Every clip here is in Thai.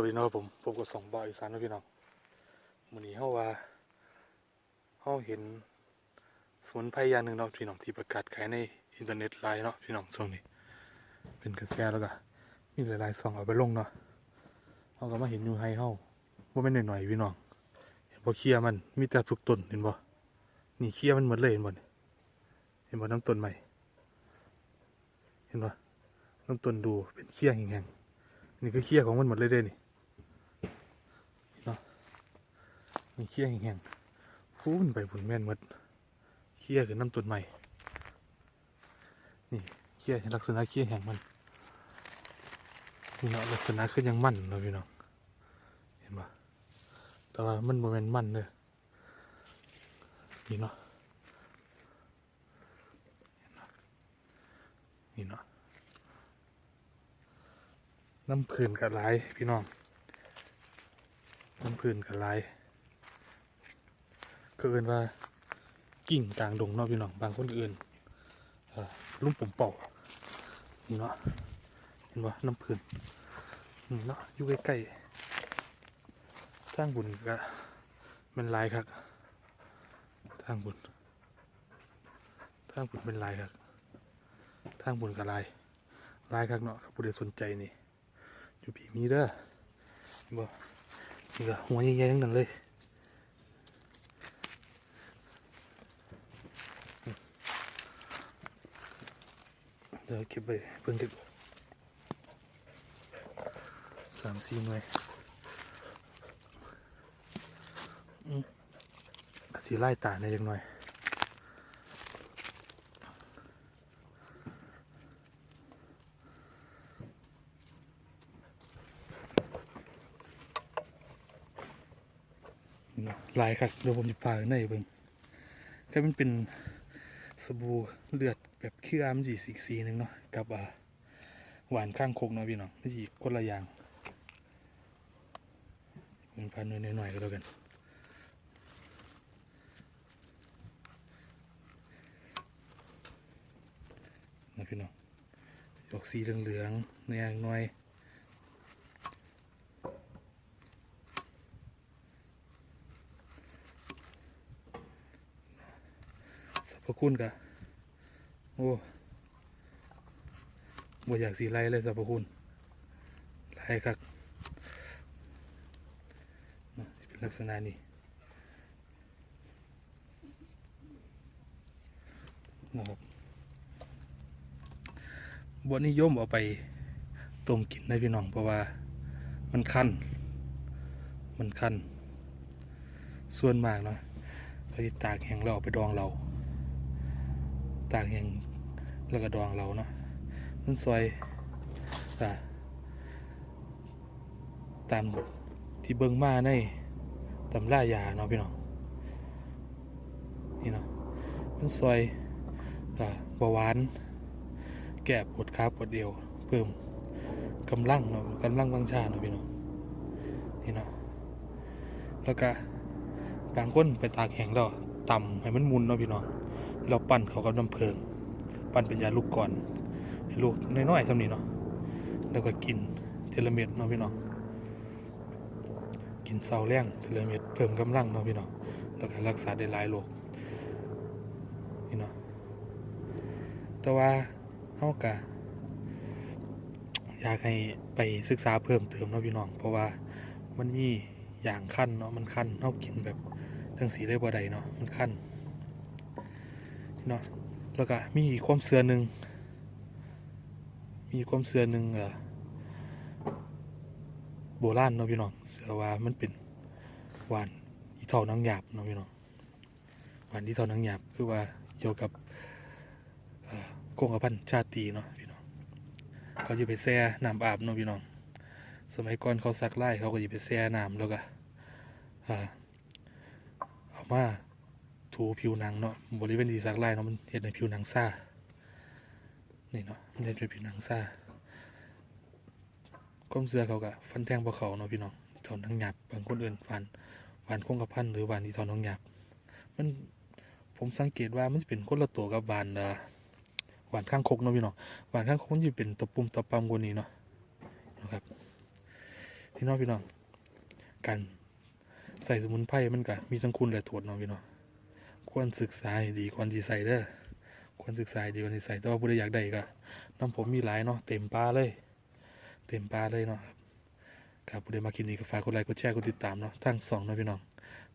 วัสดีนะครับผมพบกับสองบ่าอีสานนะพี่น้องมือนี้เฮาว่าเฮาเห็นสมุนไพรยาหนึ่งเนาะพี่น้องที่ประกาศขายในอินเทอร์เน็ตไลน์เนาะพี่น้องช่วงนี้ เป็นกระแสแล้วก็มีหลายๆซองเอาไปลงเนาะเฮาก็มาเห็นอยู่ให้เฮาบ่แม่นน้อยๆพี่น้องเห็นบ่เคลียมันมีแต่ทุกต้นเห็นบ่นี่เคลียมันหมดเลยเห็นบ่เห็นบ่น้ำต้นใหม่เห็นบ่น้ำต้นดูเป็นเคลียแห้งๆนี่ก็เคี้ยของมันหมดเลยเด้นี่เนาะ นี่เคี้ยแห้งๆฟูนไปผุนแม่นหมดเคี้ยคือน้ำต้นใหม่ นี่เคี้ยลักษณะเคี้ยแห้งมันนี่เนาะลักษณะคือยังมั่นเนาะพี่น้องเห็นปะแต่ว่ามันโมเมนมันเลยนี่เนาะนี่เนาะน้ำผื่นกับลายพี่น้องน้ำผื่นกับลาย เอินว่ากิ่งกลางดงเนาะพี่น้องบางคนเอื่นลุ่มปุ่มเป่านี่เนาะเห็นว่าน้ำผื่นนี่เนาะอยู่ใกล้ๆทางบุญก็เป็นลายครับทางบุญทางบุญเป็นลายครับทางบุญกับลายลายครับเนาะครับผู้ใดสนใจนี่อยู่ผีมีเด้อบ่นี่ก็หัวใหญ่ๆทั้งนั้นเลย เดี๋ยวเก็บไปเพิ่งเก็บสามสี่หน่วยสีไล่ตาในอยจังหน่อยลายครับเดี๋ยวผมจะพาไปในเบิ่งก็มันเป็นสบู่เลือด แบบเคือมันสีสีสีหนึ่งเนาะกับอ่าหวานข้างคกเนาะพี่น้องไม่ใช่คนละอย่างผมพาหน่อยหน่อยๆก็แล้วกันนะพี่น้องออกสีเหลืองๆในอย่างน้อยสรรพคุณกะ โอ้บ่อยากสีไล่เลยสรรพคุณไล่ครับเป็นลักษณะนี้นะครับบนิยมเอาไปต้มกินได้พี่น้องเพราะว่ามันคันมันคันส่วนมากเนาะเขาจะตากแห้งแล้วเอาไปดองเรา ตากแห้ง แล้วก็ดองเราเนาะมันซอยอ่าตามที่เบิ่งมาในตำรายาเนาะพี่น้องนี่เนาะมันซอยอ่าเบาหวาน แก้ปวดขาปวดเอวเพิ่มกำลังเนาะกำลังวังชาเนาะพี่น้องนี่เนาะแล้วก็บางคนไปตากแห้งแล้วต่ำให้มันมุนเนาะพี่น้องเราปั้นเขากับน้ำเพิง ปั้นเป็นยาลูกก่อนให้ลูกน้อยๆสำนี้เนาะแล้วก็กินเทเลเม็ดเนาะพี่น้องกินเสาแรงเทเลเม็ดเพิ่มกำลังเนาะพี่น้องแล้วก็รักษาได้หลายโรคนี่เนาะแต่ว่าเฮากะอยากให้ไปศึกษาเพิ่มเติมเนาะพี่น้อง เพราะว่ามันมีอย่างขั้นเนาะมันขั้นเฮากินแบบทั้งสีได้บ่ได้เนาะมันคันเนาะ แล้วก็มีอีกความเสื่อหนึ่งมีความเสื่อหนึ่งอ่อโบราณเนาะพี่น้องเสือว่ามันเป็นวานอีเท่านังหยาบเนาะพี่น้องวานอีเท่านังหยาบคือว่าเกี่ยวกับเอ่อกงกระพันชาตีเนาะพี่น้องเขาจะไปแช่น้ำอาบเนาะพี่น้อง สมัยก่อนเขาซักไล่เขาก็จะไปแช่น้ำแล้วก็อ่าเอามา ถูผิวหนังเนาะบริเวณที่สักลายเนาะมันเห็นในผิวหนังซ่านี่เนาะมันเห็นในผิวหนังซ่าก้มเสื้อเขากะฟันแทงพวเขาเนาะพี่น้องถอนทั้งหยาบบางคนอื่นฟันหวานคงกระพันหรือหวานที่ถอนทั้งหยาบมันผมสังเกตว่ามันจะเป็นคนละตัวกับหวานเอ่อวานข้างคกเนาะพี่น้องหวานข้างคกมันจะเป็นตัวปุ่มตัวปั๊มกว่านี้เนาะนะครับพี่น้องพี่น้องการใส่สมุนไพรมันก็มีทั้งคุณและโทษเนาะพี่น้อง ควรศึกษาดีก่อนสิใส่เด้อควรศึกษาดีก่อนสิใส่แต่ว่าผู้ใดอยากได้ก็น้ำผมมีหลายเนาะเต็มปลาเลย เต็มปลาเลยเนาะครับผู้ใดมาคลิปนี้ก็ฝากกดไลค์กดแชร์กดติดตามเนาะทั้งสองเนาะพี่น้อง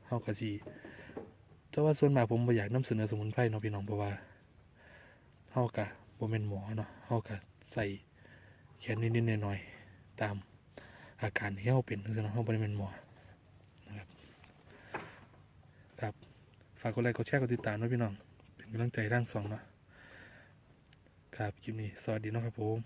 เฮาก็สิแต่ว่าส่วนมากผมบ่อยากนำเสนอสมุนไพรเนาะพี่น้องเพราะว่าเฮาก็บ่แม่นหมอเนาะเฮาก็ใส่แค่นิดๆหน่อยๆตามอาการที่เฮาเป็นจังซี่เนาะเฮาบ่ได้เป็นหมอนะครับครับ ฝากกดไลค์กดแชร์กดติดตามด้วยพี่น้อง เป็นกำลังใจทั้งสองเนาะครับคลิปนี้สวัสดีนะครับผม